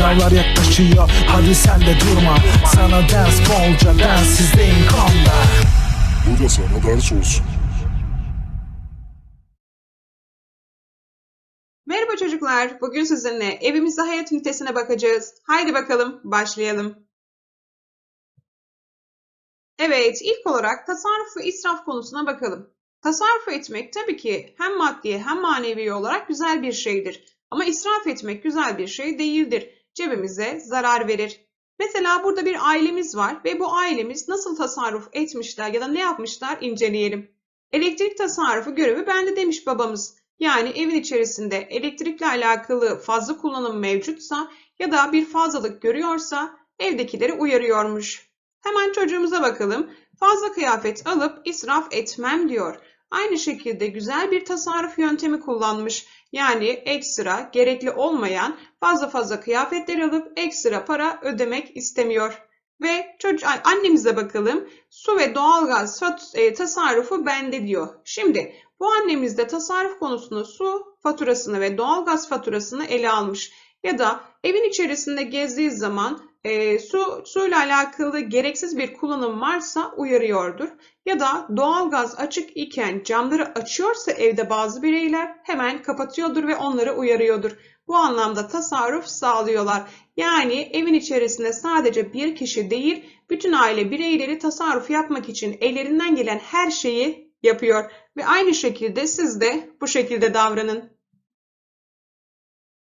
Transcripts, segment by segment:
Sınavlar yaklaşıyor hadi sen de durma Sana ders bolca denssizliğin konda Bu da sana ders olsun. Merhaba çocuklar. Bugün sizinle evimizde hayat ünitesine bakacağız. Haydi bakalım başlayalım. Evet, ilk olarak tasarruf ve israf konusuna bakalım. Tasarruf etmek tabii ki hem maddi hem manevi olarak güzel bir şeydir. Ama israf etmek güzel bir şey değildir. Cebimize zarar verir. Mesela burada bir ailemiz var ve bu ailemiz nasıl tasarruf etmişler ya da ne yapmışlar inceleyelim. Elektrik tasarrufu görevi bende demiş babamız. Yani evin içerisinde elektrikle alakalı fazla kullanım mevcutsa ya da bir fazlalık görüyorsa evdekileri uyarıyormuş. Hemen çocuğumuza bakalım. Fazla kıyafet alıp israf etmem diyor. Aynı şekilde güzel bir tasarruf yöntemi kullanmış. Yani ekstra, gerekli olmayan fazla fazla kıyafetler alıp ekstra para ödemek istemiyor. Ve çocuk, annemize bakalım. Su ve doğalgaz e, tasarrufu bende diyor. Şimdi bu annemiz de tasarruf konusunda su faturasını ve doğalgaz faturasını ele almış. Ya da evin içerisinde gezdiği zaman e, su suyla alakalı gereksiz bir kullanım varsa uyarıyordur. Ya da doğalgaz açık iken camları açıyorsa evde bazı bireyler hemen kapatıyordur ve onları uyarıyordur. Bu anlamda tasarruf sağlıyorlar. Yani evin içerisinde sadece bir kişi değil, bütün aile bireyleri tasarruf yapmak için ellerinden gelen her şeyi yapıyor. Ve aynı şekilde siz de bu şekilde davranın.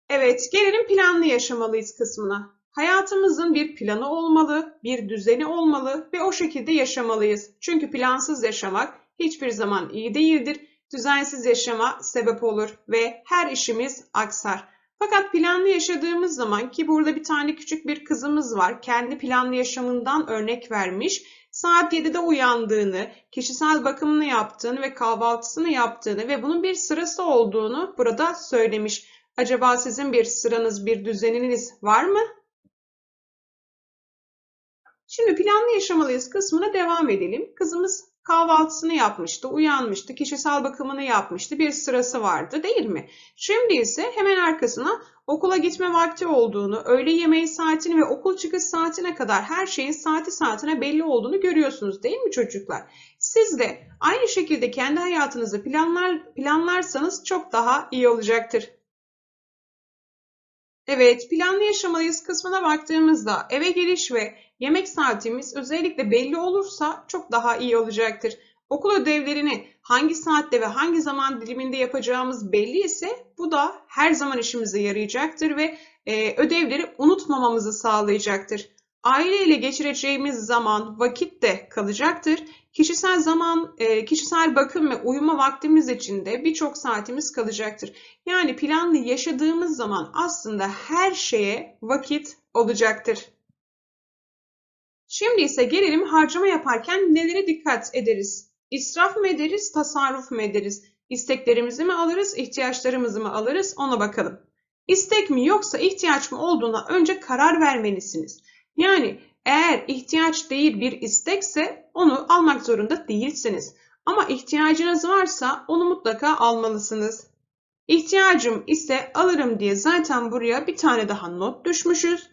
Evet, gelelim planlı yaşamalıyız kısmına. Hayatımızın bir planı olmalı, bir düzeni olmalı ve o şekilde yaşamalıyız. Çünkü plansız yaşamak hiçbir zaman iyi değildir. Düzensiz yaşama sebep olur ve her işimiz aksar. Fakat planlı yaşadığımız zaman ki burada bir tane küçük bir kızımız var. Kendi planlı yaşamından örnek vermiş. Saat 7'de uyandığını, kişisel bakımını yaptığını ve kahvaltısını yaptığını ve bunun bir sırası olduğunu burada söylemiş. Acaba sizin bir sıranız, bir düzeniniz var mı? Şimdi planlı yaşamalıyız kısmına devam edelim. Kızımız kahvaltısını yapmıştı, uyanmıştı, kişisel bakımını yapmıştı, bir sırası vardı değil mi? Şimdi ise hemen arkasına okula gitme vakti olduğunu, öğle yemeği saatini ve okul çıkış saatine kadar her şeyin saati saatine belli olduğunu görüyorsunuz değil mi çocuklar? Siz de aynı şekilde kendi hayatınızı planlar, planlarsanız çok daha iyi olacaktır. Evet, planlı yaşamalıyız kısmına baktığımızda eve geliş ve yemek saatimiz özellikle belli olursa çok daha iyi olacaktır. Okul ödevlerini hangi saatte ve hangi zaman diliminde yapacağımız belli ise bu da her zaman işimize yarayacaktır ve e, ödevleri unutmamamızı sağlayacaktır. Aile ile geçireceğimiz zaman, vakit de kalacaktır. Kişisel zaman, e, kişisel bakım ve uyuma vaktimiz için de birçok saatimiz kalacaktır. Yani planlı yaşadığımız zaman aslında her şeye vakit olacaktır. Şimdi ise gelelim harcama yaparken nelere dikkat ederiz? İsraf mı ederiz, tasarruf mu ederiz? İsteklerimizi mi alırız, ihtiyaçlarımızı mı alırız? Ona bakalım. İstek mi yoksa ihtiyaç mı olduğuna önce karar vermelisiniz. Yani eğer ihtiyaç değil bir istekse onu almak zorunda değilsiniz. Ama ihtiyacınız varsa onu mutlaka almalısınız. İhtiyacım ise alırım diye zaten buraya bir tane daha not düşmüşüz.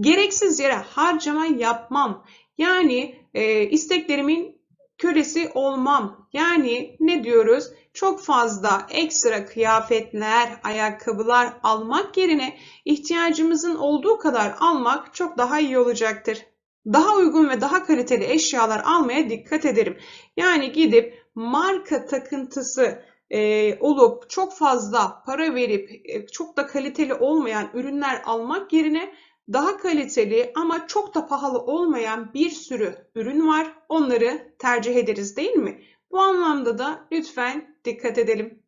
Gereksiz yere harcama yapmam. Yani e, isteklerimin kölesi olmam. Yani ne diyoruz? Çok fazla ekstra kıyafetler, ayakkabılar almak yerine ihtiyacımızın olduğu kadar almak çok daha iyi olacaktır. Daha uygun ve daha kaliteli eşyalar almaya dikkat ederim. Yani gidip marka takıntısı e, olup çok fazla para verip e, çok da kaliteli olmayan ürünler almak yerine daha kaliteli ama çok da pahalı olmayan bir sürü ürün var. Onları tercih ederiz değil mi? Bu anlamda da lütfen dikkat edelim.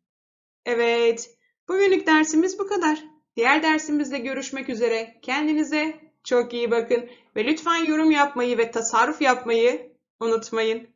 Evet, bugünlük dersimiz bu kadar. Diğer dersimizde görüşmek üzere. Kendinize çok iyi bakın ve lütfen yorum yapmayı ve tasarruf yapmayı unutmayın.